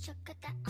chocada.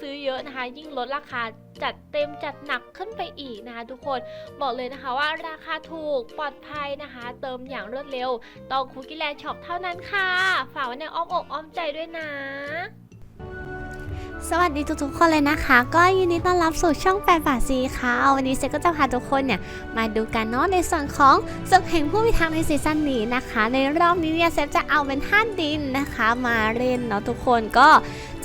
ซื้อเยอะนะคะ ยิ่งลดราคาจัดเต็มจัดหนักขึ้นไปอีกนะคะทุกคนบอกเลยนะคะว่าราคาถูกปลอดภัยนะคะ เติมอย่างรวดเร็วต้องคุกกี้แลนด์ช็อปเท่านั้นค่ะ ฝากไว้ในอ้อมอกอ้อมใจด้วยนะสวัสดีทุกๆคนเลยนะคะ ก็ยินดีต้อนรับสู่ช่อง8บาทซีค่ะวันนี้เซก็จะพาทุกคนเนี่ยมาดูกันเนาะในส่วนของศึกแห่งผู้พิทักษ์ในซีซั่นนี้นะคะ ในรอบนี้เนี่ยเซฟจะเอาเป็นธาตุดินนะคะ มาเล่นเนาะทุกคนก็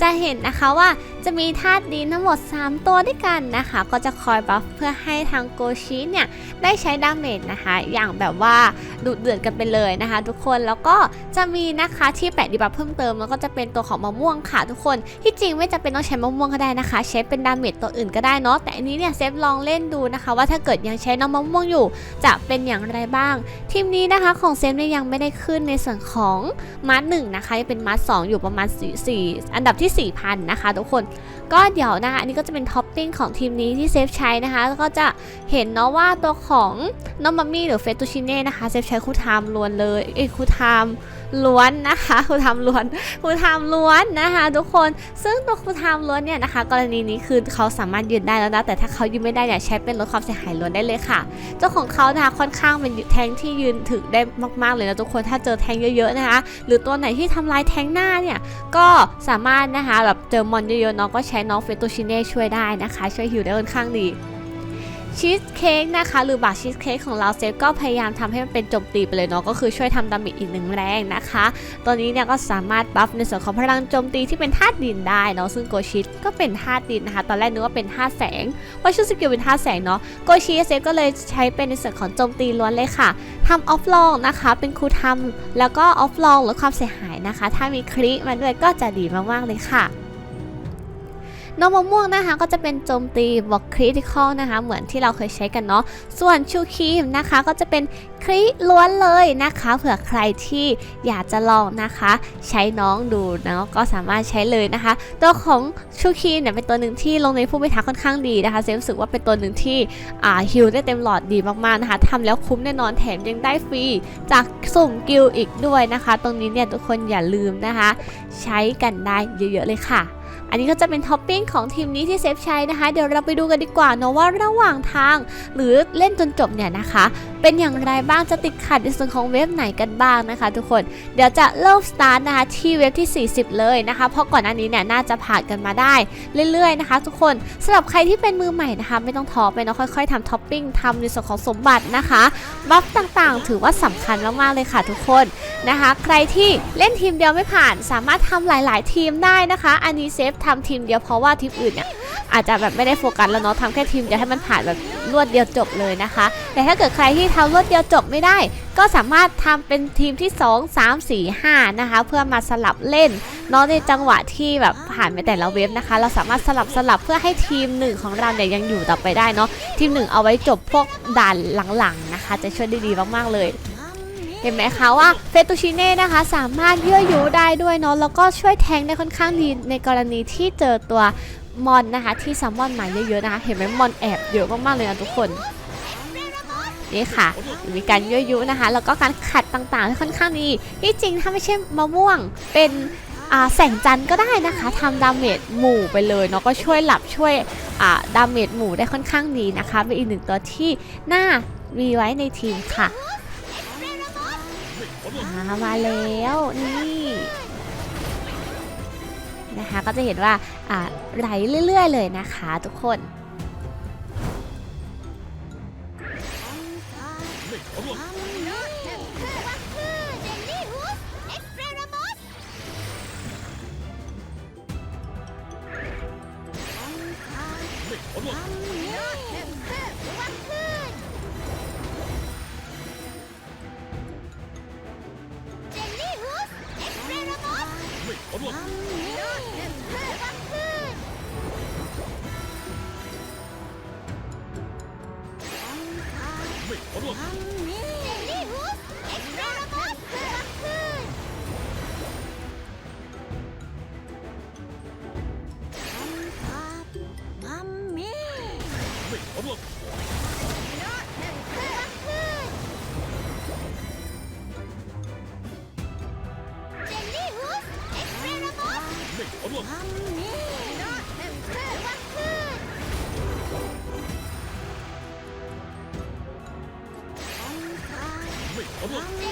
จะเห็นนะคะว่าจะมีธาตุดินทั้งหมด 3 ตัวด้วยกันนะคะ ก็จะคอยบัฟเพื่อให้ทางโกชิเนี่ยได้ใช้ดาเมจนะคะ อย่างแบบว่าดุเดือดกันไปเลยนะคะ ทุกคนแล้วก็จะมีนะคะที่แปะดีบัฟเพิ่มเติมแล้วก็จะเป็นตัวของมะม่วงค่ะทุกคนที่จริงไม่จำเป็นต้องใช้มะม่วงก็ได้นะคะ ใช้เป็นดาเมจตัวอื่นก็ได้เนาะแต่อันนี้เนี่ยเซฟลองเล่นดูนะคะ ว่าถ้าเกิดยังใช้น้องมะม่วงอยู่ จะเป็นอย่างไรบ้าง ทีมนี้นะคะของเซฟเนี่ยยังไม่ได้ขึ้นในส่วนของมาร์ทหนึ่งนะคะยังเป็นมาร์ทสองอยู่ประมาณ4 4อันดับที่4,000นะคะทุกคนก็เดี๋ยวนะคะอันนี้ก็จะเป็นท็อปปิ้งของทีมนี้ที่เซฟใช้นะคะแล้วก็จะเห็นเนาะว่าตัวของน้องมัมมี่หรือเฟตูชิเน่นะคะเซฟใช้คู่ไทม์ล้วนเลยเอ้คู่ไทม์ ล้วนนะคะครูทม์ล้วนครูทำล้วนนะคะทุกคนซึ่งตัวครูทำล้วนเนี่ยนะคะ กรณีนี้คือเขาสามารถยืนได้แล้วนะแต่ถ้าเขายืนไม่ได้เนี่ยใช้เป็นลดความเสียหายล้วนได้เลยค่ะ เจ้าของเขานะคะค่อนข้างเป็นแทงที่ยืนถึงได้มากๆเลยนะทุกคนถ้าเจอแทงเยอะๆนะคะ หรือตัวไหนที่ทำลายแทงหน้าเนี่ยก็สามารถนะคะแบบเจอมอนเยอะๆเนาะก็ใช้น้องเฟตูชิเน่ช่วยได้นะคะ ช่วยฮิวได้ค่อนข้างดี ชีสเค้กนะคะ หรือบาชีสเค้กของเราเซฟก็พยายามทำให้มันเป็นโจมตีไปเลยเนาะก็คือช่วยทำดาเมจอีกหนึ่งแรงนะคะ ตัวนี้เนี่ยก็สามารถบัฟในส่วนของพลังโจมตีที่เป็นธาตุดินได้เนาะซึ่งโกชิก็เป็นธาตุดินนะคะ ตอนแรกนึกว่าเป็นธาตุแสงเพราชื่อสกิลเป็นธาตุแสงเนาะโกชิเซฟก็เลยใช้เป็นในส่วนของโจมตีล้วนเลยค่ะทำออฟลองนะคะ เป็นครูทำแล้วก็ออฟลองลดความเสียหายนะคะ ถ้ามีคลิมาด้วยก็จะดีมากๆเลยค่ะ น้องมะม่วงนะคะก็จะเป็นโจมตีบวกคริติคอลนะคะ เหมือนที่เราเคยใช้กันเนาะ ส่วนชูครีมนะคะก็จะเป็นคริล้วนเลยนะคะ เผื่อใครที่อยากจะลองนะคะ ใช้น้องดูเนาะก็สามารถใช้เลยนะคะ ตัวของชูครีมเนี่ยเป็นตัวหนึ่งที่ลงในผู้พิทักษ์ค่อนข้างดีนะคะเซฟรู้สึกว่าเป็นตัวหนึ่งที่อ่าฮิลได้เต็มหลอดดีมากๆนะคะทำแล้วคุ้มแน่นอนแถมยังได้ฟรีจากสุ่มกิลอีกด้วยนะคะ ตรงนี้เนี่ยทุกคนอย่าลืมนะคะ ใช้กันได้เยอะๆเลยค่ะ อันนี้ก็จะเป็นท็อปปิ้งของทีมนี้ที่เซฟใช้นะคะ เดี๋ยวเราไปดูกันดีกว่าเนาะว่าระหว่างทาง หรือเล่นจนจบเนี่ยนะคะ เป็นอย่างไรบ้างจะติดขัดในส่วนของเว็บไหนกันบ้างนะคะ ทุกคนเดี๋ยวจะเริ่มสตาร์ทนะคะที่เว็บที่ 40 เลยนะคะ เพราะก่อนหน้านี้เนี่ยน่าจะผ่านกันมาได้เรื่อยๆนะคะ ทุกคนสำหรับใครที่เป็นมือใหม่นะคะ ไม่ต้องท้อไปเนาะค่อยๆทำท็อปปิ้งทำในส่วนของสมบัตินะคะบัฟต่างๆ ถือว่าสำคัญมากๆเลยค่ะทุกคนนะคะ ใครที่เล่นทีมเดียวไม่ผ่าน สามารถทำหลาย ๆ ทีมได้นะคะ อันนี้เซฟทำทีมเดียวเพราะว่าทีมอื่นเนี่ยอาจจะแบบไม่ได้โฟกัสแล้วเนาะทำแค่ทีมเดียวให้มันผ่านแบบรวดเดียวจบเลยนะคะ แต่ถ้าเกิดใครที่ทำรวดเดียวจบไม่ได้ ก็สามารถทำเป็นทีมที่ 2 3 4 5นะคะเพื่อมาสลับเล่นเนาะในจังหวะที่แบบผ่านไปแต่ละเว็บนะคะ เราสามารถสลับสลับเพื่อให้ทีมหนึ่งของเราเนี่ยยังอยู่ต่อไปได้เนาะทีมหนึ่งเอาไว้จบพวกด่านหลังๆนะคะ จะช่วยได้ดีมากๆเลย เห็นไหมคะว่าเฟตูชิเน่นะคะ สามารถยั่วยุได้ด้วยเนาะแล้วก็ช่วยแทงได้ค่อนข้างดีในกรณีที่เจอตัวมอนนะคะที่ซัมมอนมาเยอะๆนะคะ เห็นไหมมอนแอบเยอะมากๆเลยนะทุกคนนี่ค่ะ มีการยั่วยุนะคะ แล้วก็การขัดต่างๆที่ค่อนข้างดีที่จริงถ้าไม่ใช่มะม่วงเป็นแสงจันทร์ก็ได้นะคะทำดาเมจหมู่ไปเลยเนาะก็ช่วยหลับช่วยดาเมจหมู่ได้ค่อนข้างดีนะคะเป็นอีกหนึ่งตัวที่น่ามีไว้ในทีมค่ะ มาแล้วนี่นะคะก็จะเห็นว่าอ่าไหลเรื่อย ๆ เลยนะคะทุกคนอ ไม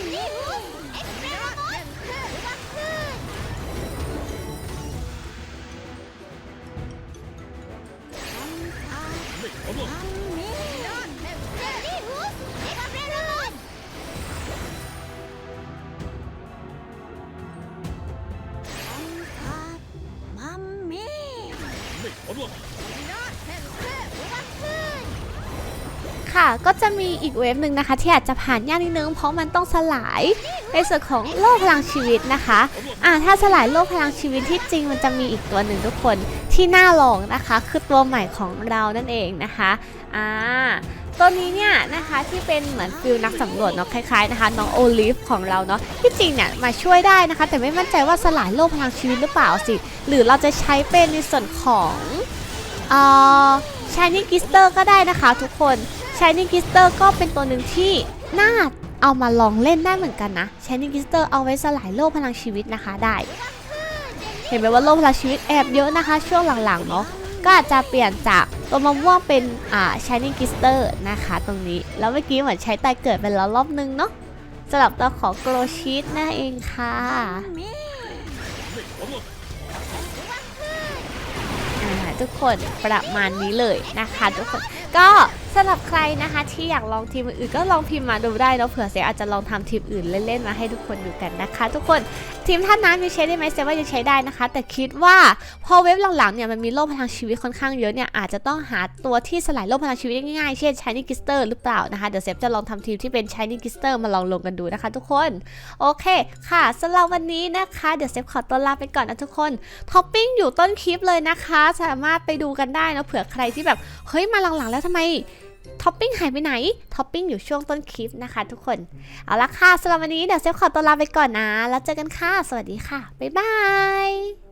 ่ข ค่ะ ก็จะมีอีกเวฟหนึ่งนะคะ ที่อาจจะผ่านยากนิดนึง เพราะมันต้องสลายในส่วนของโลกพลังชีวิตนะคะอ่าถ้าสลายโลกพลังชีวิตที่จริงมันจะมีอีกตัวหนึ่งทุกคนที่น่าลองนะคะ คือตัวใหม่ของเรานั่นเองนะคะอ่าตัวนี้เนี่ยนะคะที่เป็นเหมือนฟิลนักสำรวจเนาะคล้ายๆนะคะน้องโอลิฟของเราเนาะที่จริงเนี่ยมาช่วยได้นะคะ แต่ไม่มั่นใจว่าสลายโลกพลังชีวิตหรือเปล่าสิ หรือเราจะใช้เป็นในส่วนของเอ่อชายนิกิสเตอร์ก็ได้นะคะทุกคน ชายนิกิสเตอร์ก็เป็นตัวหนึ่งที่น่าเอามาลองเล่นได้เหมือนกันนะชายนิกิสเตอร์เอาไว้สลายโลกพลังชีวิตนะคะได้ เห็นไหมว่าโลกพลังชีวิตแอบเยอะนะคะ ช่วงหลังๆเนาะก็อาจจะเปลี่ยนจากตัวมะม่วงเป็นอ่า shining glister นะคะตรงนี้ แล้วเมื่อกี้เหมือนใช้ไตเกิดไปแล้วรอบนึงเนาะสำหรับตัวของโกลชีตนั่นเองค่ะทุกคนประมาณนี้เลยนะคะทุกคนก็ สำหรับใครนะคะที่อยากลองทีมอื่นก็ลองพิมพ์มาดูได้เนาะเผื่อเซอาจจะลองทำทีมอื่นเล่นๆมาให้ทุกคนดูกันนะคะ ทุกคนทีมท่าน้ำยังใช้ได้ไหมเซว่ายังใช้ได้นะคะ แต่คิดว่าพอเว็บหลังๆเนี่ยมันมีโลกพลังชีวิตค่อนข้างเยอะเนี่ยอาจจะต้องหาตัวที่สลายโลกพลังชีวิตง่ายๆเช่น Shiny Gister หรือเปล่านะคะเดี๋ยวเซฟจะลองทำทีมที่เป็น Shiny Gister มาลองลงกันดูนะคะ ทุกคนโอเคค่ะสำหรับวันนี้นะคะเดี๋ยวเซฟขอตัวลาไปก่อนนะทุกคนท็อปปิ้งอยู่ต้นคลิปเลยนะคะ สามารถไปดูกันได้นะเผื่อใครที่แบบเฮ้ยมาหลังๆ แล้วทำไมท็อปปิ้งหายไปไหน ท็อปปิ้งอยู่ช่วงต้นคลิปนะคะทุกคน เอาละค่ะสำหรับวันนี้เดี๋ยวเซฟขอตัวลาไปก่อนนะ แล้วเจอกันค่ะ สวัสดีค่ะ บ๊ายบาย